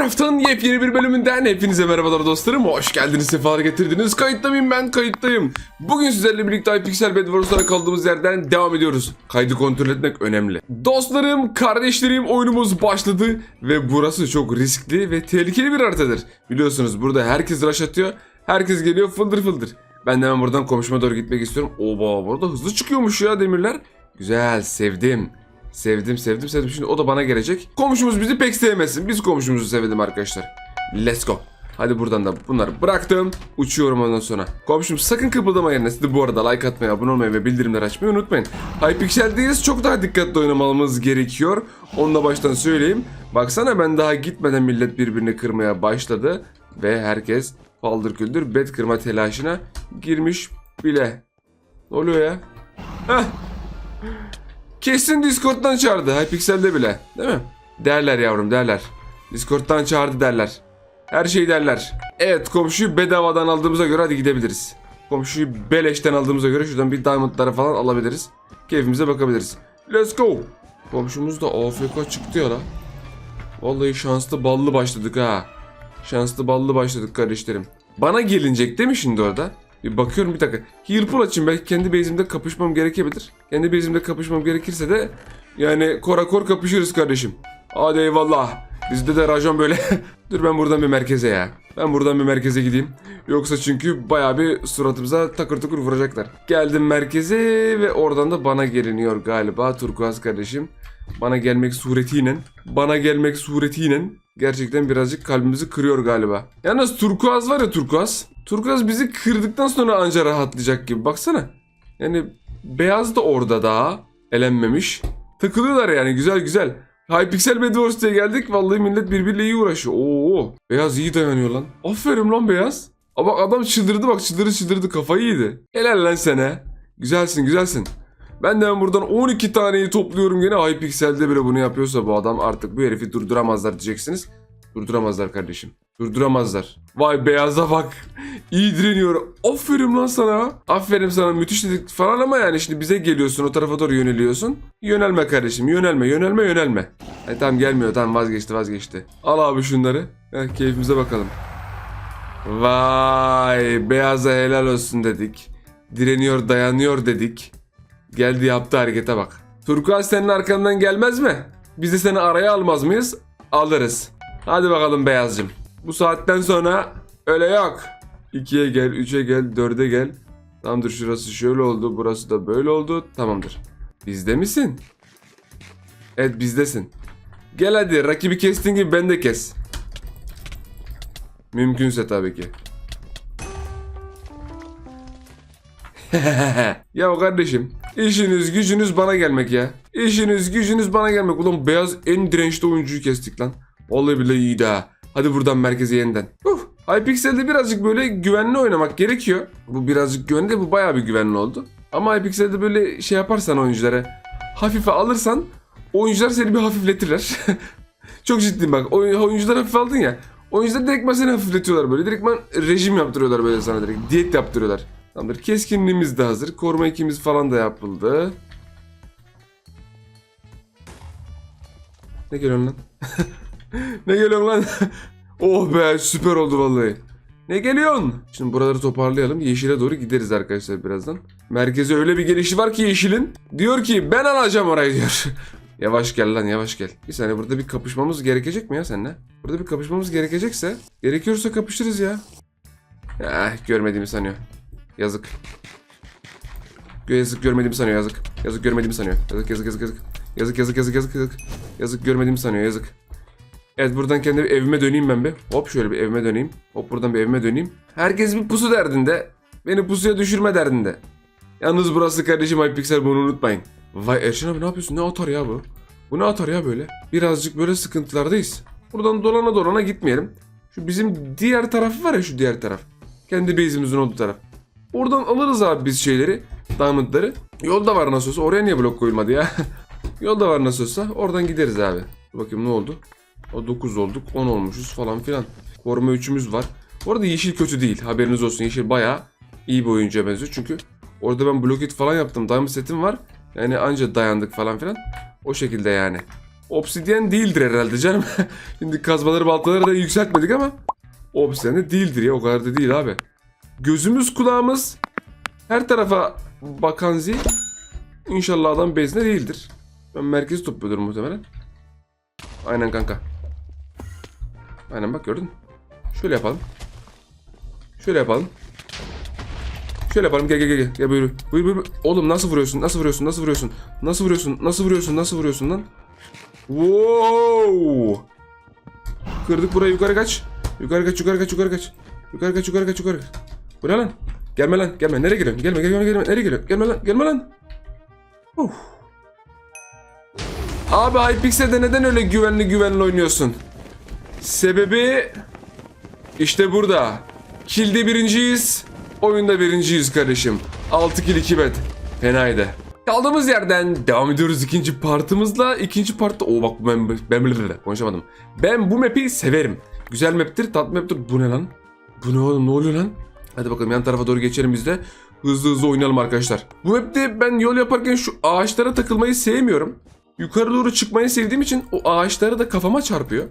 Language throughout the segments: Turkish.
Minecraft'ın yepyeni bir bölümünden hepinize merhabalar dostlarım. Hoş geldiniz, sefalar getirdiniz. Kayıtta ben? Kayıttayım. Bugün sizlerle birlikte iPixel Bed Wars'lara kaldığımız yerden devam ediyoruz. Kaydı kontrol etmek önemli. Dostlarım, kardeşlerim oyunumuz başladı ve burası çok riskli ve tehlikeli bir haritadır. Biliyorsunuz burada herkes rush atıyor, herkes geliyor fıldır fıldır. Ben de hemen buradan komşuma doğru gitmek istiyorum. Oba burada hızlı çıkıyormuş ya demirler. Güzel, sevdim. Sevdim sevdim sevdim. Şimdi o da bana gelecek. Komşumuz bizi pek sevmesin. Biz komşumuzu sevelim arkadaşlar. Let's go. Hadi buradan da bunları bıraktım. Uçuyorum ondan sonra. Komşum sakın kıpırdama yerine. Siz de bu arada like atmayı, abone olmayı ve bildirimleri açmayı unutmayın. Hypixel'deyiz. Çok daha dikkatli oynamamız gerekiyor. Onu da baştan söyleyeyim. Baksana ben daha gitmeden millet birbirini kırmaya başladı. Ve herkes paldır küldür bet kırma telaşına girmiş bile. Ne oluyor ya? Heh. Kesin Discord'dan çağırdı. Hypixel'de bile. Değil mi? Derler yavrum derler. Discord'dan çağırdı derler. Her şeyi derler. Evet komşuyu bedavadan aldığımıza göre hadi gidebiliriz. Komşuyu beleşten aldığımıza göre şuradan bir diamondlara falan alabiliriz. Keyfimize bakabiliriz. Let's go. Komşumuz da AFK çıktı ya la. Vallahi şanslı ballı başladık ha. Şanslı ballı başladık kardeşlerim. Bana gelinecek değil mi şimdi orada? Bir bakıyorum bir dakika. Heal pull açayım belki kendi base'imde kapışmam gerekebilir. Kendi base'imde kapışmam gerekirse de yani kora kor kapışırız kardeşim. Hadi eyvallah. Bizde de rajon böyle. Dur ben buradan bir merkeze ya. Ben buradan bir merkeze gideyim. Yoksa çünkü bayağı bir suratımıza takır tukur vuracaklar. Geldim merkeze ve oradan da bana geliniyor galiba turkuaz kardeşim. Bana gelmek suretiyle, bana gelmek suretiyle gerçekten birazcık kalbimizi kırıyor galiba. Yalnız turkuaz var ya turkuaz. Turkuaz bizi kırdıktan sonra anca rahatlayacak gibi baksana. Yani beyaz da orada daha elenmemiş. Takılıyorlar yani güzel güzel. Hypixel Bed Wars diye geldik. Vallahi millet birbiriyle iyi uğraşıyor. Oo, beyaz iyi dayanıyor lan. Aferin lan beyaz. Aa bak adam çıldırdı bak çıldırdı çıldırdı kafayı yedi. Helal lan sana. Güzelsin güzelsin. Ben de hemen buradan 12 taneyi topluyorum gene. Hypixel'de bile bunu yapıyorsa bu adam artık bu herifi durduramazlar diyeceksiniz. Durduramazlar kardeşim. Durduramazlar. Vay beyaza bak. İyi direniyor. Aferin lan sana. Aferin sana müthiş dedik falan ama yani şimdi bize geliyorsun o tarafa doğru yöneliyorsun. Yönelme kardeşim yönelme yönelme yönelme. E tamam gelmiyor tamam vazgeçti vazgeçti. Al abi şunları. Heh, keyfimize bakalım. Vay beyaza helal olsun dedik. Direniyor dayanıyor dedik. Geldi yaptı harekete bak. Turkuaz senin arkandan gelmez mi? Biz de seni araya almaz mıyız? Alırız. Hadi bakalım beyazcım. Bu saatten sonra öyle yok. 2'ye gel, 3'e gel, 4'e gel. Tamamdır şurası şöyle oldu, burası da böyle oldu. Tamamdır. Bizde misin? Evet bizdesin. Gel hadi rakibi kestiğin gibi ben de kes. Mümkünse tabii ki. ya kardeşim işiniz gücünüz bana gelmek ya. İşiniz gücünüz bana gelmek. Ulan beyaz en dirençli oyuncuyu kestik lan. Vallahi billahi iyiydi ha. Hadi buradan merkeze yeniden. Uh, Hypixel'de birazcık böyle güvenli oynamak gerekiyor. Bu birazcık güvenli bu bayağı bir güvenli oldu. Ama Hypixel'de böyle şey yaparsan oyunculara hafife alırsan oyuncular seni bir hafifletirler. Çok ciddiyim bak. Oy- oyuncular hafif aldın ya. Oyuncular direktman seni hafifletiyorlar böyle. Direktman rejim yaptırıyorlar böyle sana direkt. Diyet yaptırıyorlar. Tamamdır. Keskinliğimiz de hazır. Koruma ikimiz falan da yapıldı. Ne geliyorsun lan? ne geliyorsun lan? oh be süper oldu vallahi. Ne geliyorsun? Şimdi buraları toparlayalım. Yeşile doğru gideriz arkadaşlar birazdan. Merkeze öyle bir gelişi var ki Yeşil'in. Diyor ki ben alacağım orayı diyor. yavaş gel lan yavaş gel. Bir saniye burada bir kapışmamız gerekecek mi ya seninle? Burada bir kapışmamız gerekecekse. Gerekiyorsa kapışırız ya. Ya görmediğimi sanıyor. Yazık. Yazık görmediğimi sanıyor yazık. Yazık görmediğimi sanıyor. Yazık yazık yazık. Yazık yazık yazık yazık yazık. Yazık görmediğimi sanıyor yazık. Evet buradan kendi evime döneyim ben bir. Hop şöyle bir evime döneyim. Hop buradan bir evime döneyim. Herkes bir pusu derdinde. Beni pusuya düşürme derdinde. Yalnız burası kardeşim Hypixel bunu unutmayın. Vay Erşen abi ne yapıyorsun? Ne atar ya bu? Bu ne atar ya böyle? Birazcık böyle sıkıntılardayız. Buradan dolana dolana gitmeyelim. Şu bizim diğer tarafı var ya şu diğer taraf. Kendi base'imizin olduğu taraf. Oradan alırız abi biz şeyleri. Diamondları. Yolda var nasıl olsa. Oraya niye blok koyulmadı ya? Yolda var nasıl olsa. Oradan gideriz abi. Bakayım ne oldu? O 9 olduk. 10 olmuşuz falan filan. Koruma 3'ümüz var. Bu arada yeşil kötü değil. Haberiniz olsun. Yeşil bayağı iyi bir oyuncuya benziyor. Çünkü orada ben blocket falan yaptım. Diamond setim var. Yani anca dayandık falan filan. O şekilde yani. Obsidyen değildir herhalde canım. Şimdi kazmaları baltaları da yükseltmedik ama obsidyen de değildir ya o kadar da değil abi. Gözümüz kulağımız her tarafa bakan zil İnşallah adam bezne değildir. Ben merkezi topluyordur muhtemelen. Aynen kanka. Aynen bak gördün. Şöyle yapalım. Şöyle yapalım. Şöyle yapalım gel gel gel gel gel buyur buyur buyur. Oğlum nasıl vuruyorsun nasıl vuruyorsun nasıl vuruyorsun nasıl vuruyorsun nasıl vuruyorsun nasıl vuruyorsun lan? Wow! Kırdık burayı yukarı kaç. Yukarı kaç yukarı kaç yukarı kaç. Yukarı kaç yukarı kaç yukarı kaç. Bu ne lan? Gelme lan gelme nereye geliyorsun? Gelme gelme gelme nereye geliyorsun? Gelme lan gelme lan. Uf. Abi Hypixel'de neden öyle güvenli güvenli oynuyorsun? Sebebi işte burada. Kill'de birinciyiz. Oyunda birinciyiz kardeşim. 6 kill 2 bet. Fenaydı. Kaldığımız yerden devam ediyoruz ikinci partımızla. İkinci partta... Oo bak ben, ben, ben konuşamadım. Ben bu map'i severim. Güzel map'tir, tatlı map'tir. Bu ne lan? Bu ne oğlum ne oluyor lan? Hadi bakalım yan tarafa doğru geçelim biz de. Hızlı hızlı oynayalım arkadaşlar. Bu map'te ben yol yaparken şu ağaçlara takılmayı sevmiyorum. Yukarı doğru çıkmayı sevdiğim için o ağaçları da kafama çarpıyor.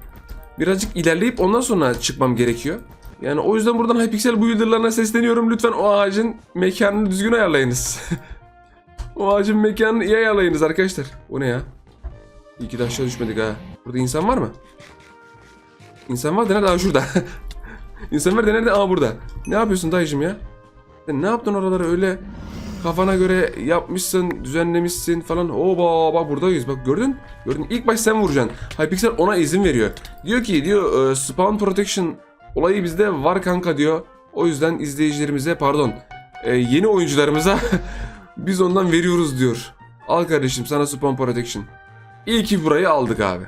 Birazcık ilerleyip ondan sonra çıkmam gerekiyor. Yani o yüzden buradan Hypixel builder'larına sesleniyorum. Lütfen o ağacın mekanını düzgün ayarlayınız. o ağacın mekanını iyi ayarlayınız arkadaşlar. O ne ya? İyi ki de aşağı düşmedik ha. Burada insan var mı? İnsan var da nerede? Aa şurada. İnsan var da nerede? Aa burada. Ne yapıyorsun dayıcım ya? Sen ne yaptın oraları öyle kafana göre yapmışsın, düzenlemişsin falan. Oba bak buradayız. Bak gördün? Gördün. İlk baş sen vuracaksın. Hypixel ona izin veriyor. Diyor ki diyor e, spawn protection olayı bizde var kanka diyor. O yüzden izleyicilerimize pardon e, yeni oyuncularımıza biz ondan veriyoruz diyor. Al kardeşim sana spawn protection. İyi ki burayı aldık abi.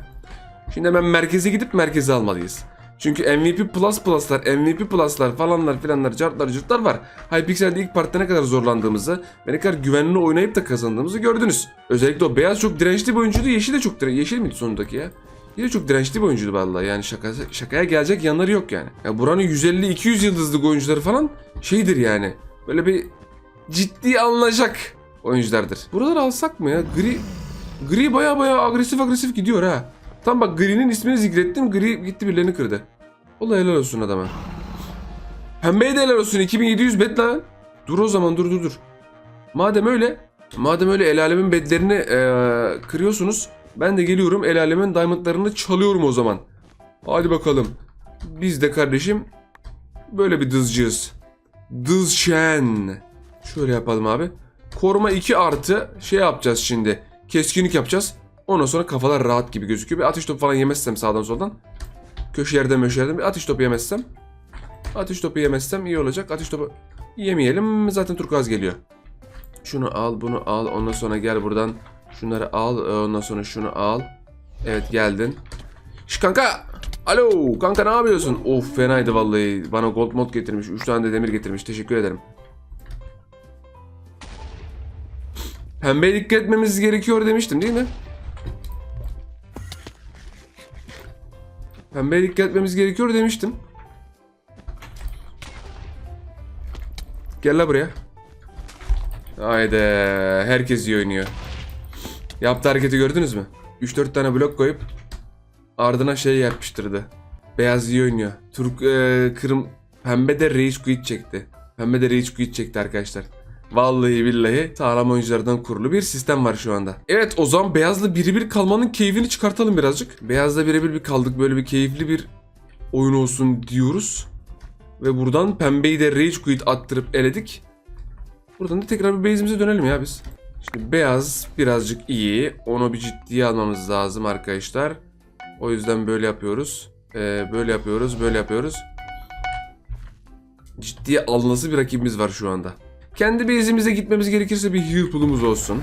Şimdi hemen merkeze gidip merkeze almalıyız. Çünkü MVP Plus Plus'lar, MVP Plus'lar falanlar filanlar, cartlar cırtlar var. Hypixel'de ilk partide ne kadar zorlandığımızı ve ne kadar güvenli oynayıp da kazandığımızı gördünüz. Özellikle o beyaz çok dirençli bir oyuncuydu, yeşil de çok dirençli. Yeşil miydi sonundaki ya? Yine çok dirençli bir oyuncuydu vallahi yani şaka, şakaya gelecek yanları yok yani. Ya buranın 150-200 yıldızlık oyuncuları falan şeydir yani. Böyle bir ciddi alınacak oyunculardır. Buraları alsak mı ya? Gri Gri baya baya agresif agresif gidiyor ha. Tam bak Gri'nin ismini zikrettim. Gri gitti birilerini kırdı. Ola helal olsun adama. Pembeye de helal olsun. 2700 bet lan. Dur o zaman dur dur dur. Madem öyle. Madem öyle el alemin bedlerini eee, kırıyorsunuz. Ben de geliyorum el alemin diamondlarını çalıyorum o zaman. Hadi bakalım. Biz de kardeşim böyle bir dızcıyız. Dızşen. Şöyle yapalım abi. Koruma 2 artı şey yapacağız şimdi. Keskinlik yapacağız. Ondan sonra kafalar rahat gibi gözüküyor. Bir atış topu falan yemezsem sağdan soldan. Köşe yerden möşe yerden bir atış topu yemezsem. Atış topu yemezsem iyi olacak. Atış topu yemeyelim. Zaten turkuaz geliyor. Şunu al bunu al. Ondan sonra gel buradan. Şunları al. Ondan sonra şunu al. Evet geldin. Şş kanka. Alo kanka ne yapıyorsun? Of fenaydı vallahi. Bana gold mod getirmiş. 3 tane de demir getirmiş. Teşekkür ederim. Pembeye dikkat etmemiz gerekiyor demiştim değil mi? Pembeye dikkat etmemiz gerekiyor demiştim. Gel la buraya. Haydi herkes iyi oynuyor. Yaptığı hareketi gördünüz mü? 3-4 tane blok koyup ardına şey yapıştırdı. Beyaz iyi oynuyor. Turk e, kırım pembe de rage quit çekti. Pembe de rage quit çekti arkadaşlar. Vallahi billahi sağlam oyunculardan kurulu bir sistem var şu anda. Evet o zaman beyazla birebir kalmanın keyfini çıkartalım birazcık. Beyazla birebir bir kaldık böyle bir keyifli bir oyun olsun diyoruz. Ve buradan pembeyi de rage quit attırıp eledik. Buradan da tekrar bir base'imize dönelim ya biz. Şimdi beyaz birazcık iyi. Onu bir ciddiye almamız lazım arkadaşlar. O yüzden böyle yapıyoruz. Ee, böyle yapıyoruz, böyle yapıyoruz. Ciddiye alınası bir rakibimiz var şu anda. Kendi base'imize gitmemiz gerekirse bir heal pool'umuz olsun.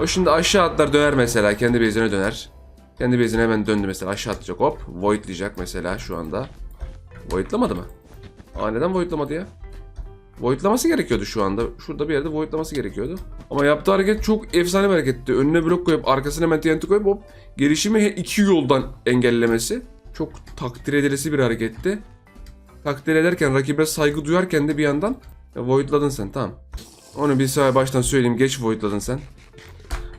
O şimdi aşağı atlar döner mesela. Kendi base'ine döner. Kendi base'ine hemen döndü mesela. Aşağı atlayacak hop. Voidlayacak mesela şu anda. Voidlamadı mı? Aa neden voidlamadı ya? Voidlaması gerekiyordu şu anda. Şurada bir yerde voidlaması gerekiyordu. Ama yaptığı hareket çok efsane bir hareketti. Önüne blok koyup arkasına hemen TNT koyup hop gelişimi iki yoldan engellemesi. Çok takdir edilesi bir hareketti. Takdir ederken rakibe saygı duyarken de bir yandan ya voidladın sen tamam. Onu bir sefer baştan söyleyeyim geç voidladın sen.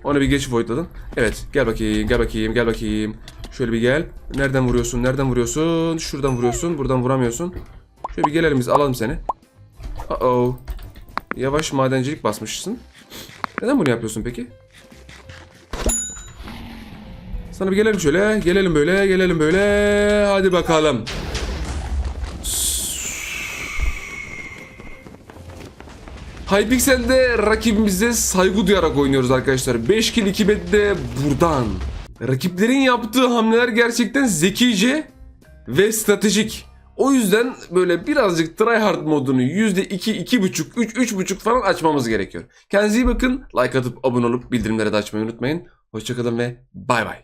Onu bir geç voidladın. Evet gel bakayım gel bakayım gel bakayım. Şöyle bir gel. Nereden vuruyorsun? Nereden vuruyorsun? Şuradan vuruyorsun. Buradan vuramıyorsun. Şöyle bir gelelim biz alalım seni. Uh oh. Yavaş madencilik basmışsın. Neden bunu yapıyorsun peki? Sana bir gelelim şöyle. Gelelim böyle. Gelelim böyle. Hadi bakalım. Hypixel'de rakibimize saygı duyarak oynuyoruz arkadaşlar. 5 kill 2 bet de buradan. Rakiplerin yaptığı hamleler gerçekten zekice ve stratejik. O yüzden böyle birazcık tryhard modunu %2, 2.5, 3, 3.5 falan açmamız gerekiyor. Kendinize iyi bakın. Like atıp abone olup bildirimleri de açmayı unutmayın. Hoşçakalın ve bay bay.